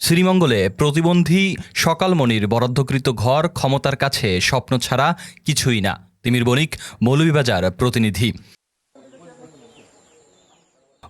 শ্রীমঙ্গলে প্রতিবন্ধী সকালমণির বরাদ্দকৃত ঘর ক্ষমতার কাছে স্বপ্ন ছাড়া কিছুই না। তিমির বণিক, মৌলভীবাজার প্রতিনিধি।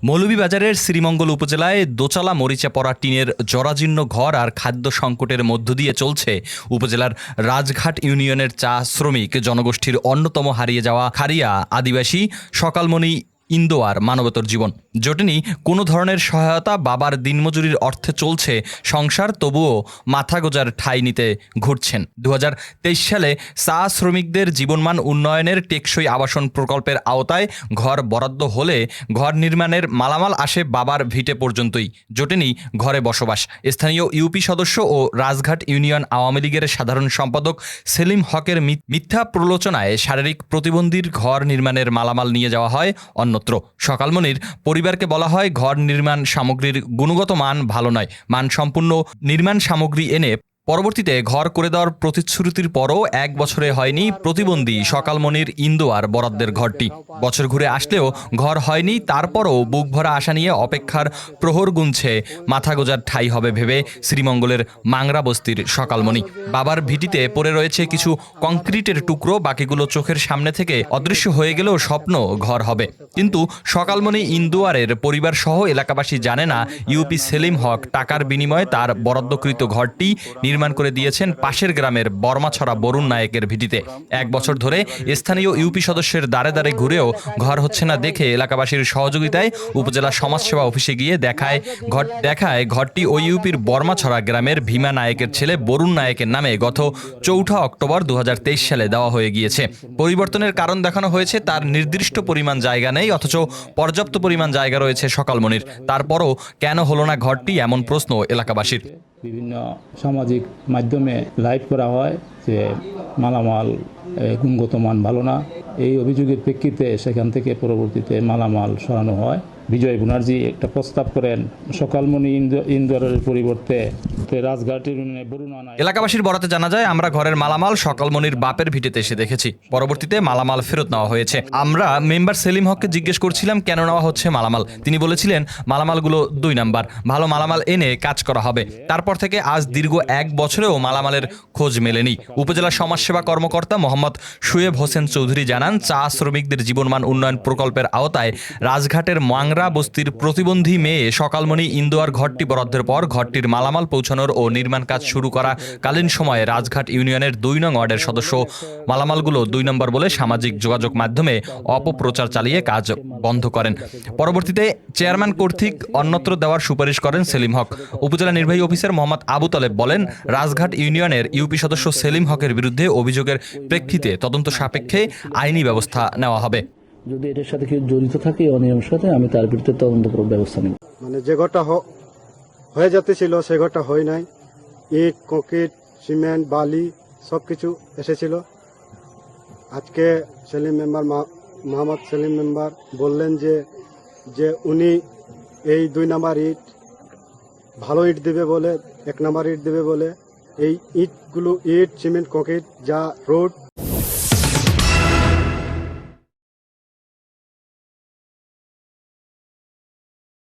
মৌলভীবাজারের শ্রীমঙ্গল উপজেলায় দোচালা মরিচা পড়া টিনের জরাজীর্ণ ঘর আর খাদ্য সংকটের মধ্য দিয়ে চলছে উপজেলার রাজঘাট ইউনিয়নের চা শ্রমিক জনগোষ্ঠীর অন্যতম হারিয়ে যাওয়া খারিয়া আদিবাসী সকালমণি ইন্দোয়ার মানবতর জীবন। জোটেনি, কোনো ধরনের সহায়তা বাবার দিনমজুরির অর্থে চলছে, সংসার তবুও মাথা গোজার ঠাঁই নিতে ঘুরছেন। দু হাজার তেইশ সালে চা শ্রমিকদের জীবনমান উন্নয়নের টেকসই আবাসন প্রকল্পের আওতায় ঘর বরাদ্দ হলে ঘর নির্মাণের মালামাল আসে বাবার ভিটে পর্যন্তই। জোটেনি ঘরে বসবাস। স্থানীয় ইউপি সদস্য ও রাজঘাট ইউনিয়ন আওয়ামী লীগের সাধারণ সম্পাদক সেলিম হকের মিথ্যা প্রলোচনায় শারীরিক প্রতিবন্ধীর ঘর নির্মাণের মালামাল নিয়ে যাওয়া হয় অন্যত্র। সকালমনির পরিবারকে বলা হয় ঘর নির্মাণ সামগ্রীর গুণগত মান ভালো নয়। মানসম্পন্ন নির্মাণ সামগ্রী এনে পরবর্তীতে ঘর করে দেওয়ার প্রতিশ্রুতির পরও এক বছরে হয়নি প্রতিবন্ধী সকালমনির ইন্দোয়ার বরাদ্দের ঘরটি। বছর ঘুরে আসলেও ঘর হয়নি, তারপরও বুক ভরা আশা নিয়ে অপেক্ষার প্রহর গুনছে। মাথা গোজার ঠাই হবে ভেবে শ্রীমঙ্গলের মাংরা বস্তির সকালমণি। বাবার ভিটিতে পড়ে রয়েছে কিছু কংক্রিটের টুকরো, বাকিগুলো চোখের সামনে থেকে অদৃশ্য হয়ে গেলেও স্বপ্ন ঘর হবে। কিন্তু সকালমণি ইন্দুয়ারের পরিবার সহ এলাকাবাসী জানে না, ইউপি সেলিম হক টাকার বিনিময়ে তার বরাদ্দকৃত ঘরটি নির্মাণ করে দিয়েছেন পাশের গ্রামের বর্মাছড়া বরুণ নায়কের ভিটিতে। এক বছর ধরে স্থানীয় ইউপি সদস্যের দ্বারে দ্বারে ঘুরেও ঘর হচ্ছে না দেখে এলাকাবাসীর সহযোগিতায় উপজেলা সমাজসেবা অফিসে গিয়ে দেখায় ঘর দেখায় ঘরটি ওই ইউপির বর্মাছড়া গ্রামের ভীমা নায়কের ছেলে বরুণ নায়কের নামে গত চৌঠা অক্টোবর দু হাজার তেইশ সালে দেওয়া হয়ে গিয়েছে। পরিবর্তনের কারণ দেখানো হয়েছে, তার নির্দিষ্ট পরিমাণ জায়গা নেই, অথচ পর্যাপ্ত পরিমাণ জায়গা রয়েছে সকালমণির। তারপরও কেন হলো না ঘরটি, এমন প্রশ্ন এলাকাবাসীর। বিভিন্ন সামাজিক মাধ্যমে লাইভ করা হয় যে মালামাল গুণগত মান ভালো না। এই অভিযোগের প্রেক্ষিতে সেখান থেকে পরবর্তীতে মালামাল সরানো হয়। বিজয় ব্যানার্জি একটা প্রস্তাব করেন, সকালমণি ইন্দোরের পরিবর্তে রাজঘাটের এলাকাবাসীর বরাতে জানা যায়, আমরা ঘরের মালামাল সকালমনির বাপের ভিটেতে এসে দেখেছি। পরবর্তীতে মালামাল ফেরত নেওয়া হয়েছে। আমরা মেম্বার সেলিম হককে জিজ্ঞেস করছিলাম, কেন নেওয়া হচ্ছে মালামাল? তিনি বলেছিলেন, মালামালগুলো দুই নাম্বার। ভালো মালামাল এনে কাজ করা হবে। তারপর থেকে আজ দীর্ঘ এক বছরেও মালামালের খোঁজ মেলেনি। উপজেলা সমাজসেবা কর্মকর্তা মোহাম্মদ শুয়েব হোসেন চৌধুরী জানান, চা শ্রমিকদের জীবনমান উন্নয়ন প্রকল্পের আওতায় রাজঘাটের মাংরা বস্তির প্রতিবন্ধী মেয়ে সকালমণি ইন্দোয়ার ঘরটি বরাদ্দের পর ঘরটির মালামাল পৌঁছানোর ও নির্মাণ কাজ শুরু করা কালীন সময়ে রাজঘাট ইউনিয়নের দুই নং ওয়ার্ডের সদস্য। মালামালগুলো দুই নম্বর বলে সামাজিক যোগাযোগ মাধ্যমে অপপ্রচার চালিয়ে কাজ বন্ধ করেন। পরবর্তীতে চেয়ারম্যান কর্তৃক অন্যত্র দেওয়ার সুপারিশ করেন সেলিম হক। উপজেলা নির্বাহী অফিসার মোহাম্মদ আবু তালেব বলেন, রাজঘাট ইউনিয়নের ইউপি সদস্য সেলিম হকের বিরুদ্ধে অভিযোগের প্রেক্ষিতে তদন্ত সাপেক্ষে আইনি ব্যবস্থা নেওয়া হবে। যদি এটার সাথে কেউ জড়িত থাকে অনিয়মের সাথে আমি তার বিরুদ্ধে তদন্তপূর্বক ব্যবস্থা নেব। মানে যে ঘরটা হ- হয়ে যেতে ছিল সে ঘরটা হয় নাই। ইট, কংক্রিট, সিমেন্ট, বালি সব কিছু এসেছিল। আজকে সেলিম মেম্বার মোহাম্মদ সেলিম মেম্বার বললেন যে যে উনি এই দুই নাম্বার ইট ভালো ইট দেবে বলে, এক নাম্বার ইট দেবে বলে, এই ইটগুলো ইট, সিমেন্ট, কংক্রিট যা রোড